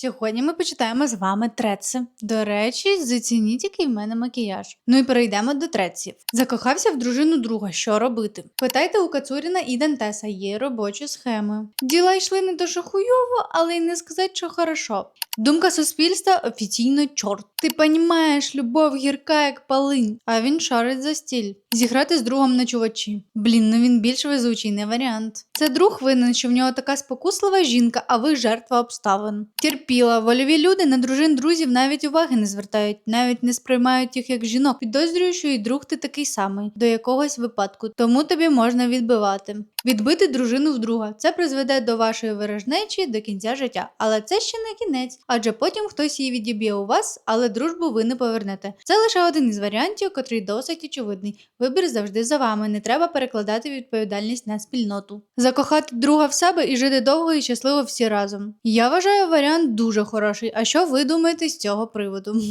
Сьогодні ми почитаємо з вами треци. До речі, зацініть, який в мене макіяж. Ну і перейдемо до треців. Закохався в дружину друга. Що робити? Питайте у Кацуріна і Дантеса, є робочі схеми. Діла йшли не дуже хуйово, але й не сказати, що хорошо. Думка суспільства офіційно чорт. Ти понімаєш, любов гірка, як полинь, а він шарить за стіль. Зіграти з другом на чувачі. Блін, ну він більш везучий, не варіант. Це друг винен, що в нього така спокуслива жінка, а ви жертва обставин. Терпіла, вольові люди на дружин друзів навіть уваги не звертають, навіть не сприймають їх як жінок. Підозрюю, що і друг ти такий самий до якогось випадку, тому тобі можна відбивати. Відбити дружину в друга. Це призведе до вашої ворожнечі до кінця життя. Але це ще не кінець, адже потім хтось її відіб'є у вас, але дружбу ви не повернете. Це лише один із варіантів, котрий досить очевидний. Вибір завжди за вами. Не треба перекладати відповідальність на спільноту. Закохати друга в себе і жити довго і щасливо всі разом. Я вважаю варіант дуже хороший. А що ви думаєте з цього приводу?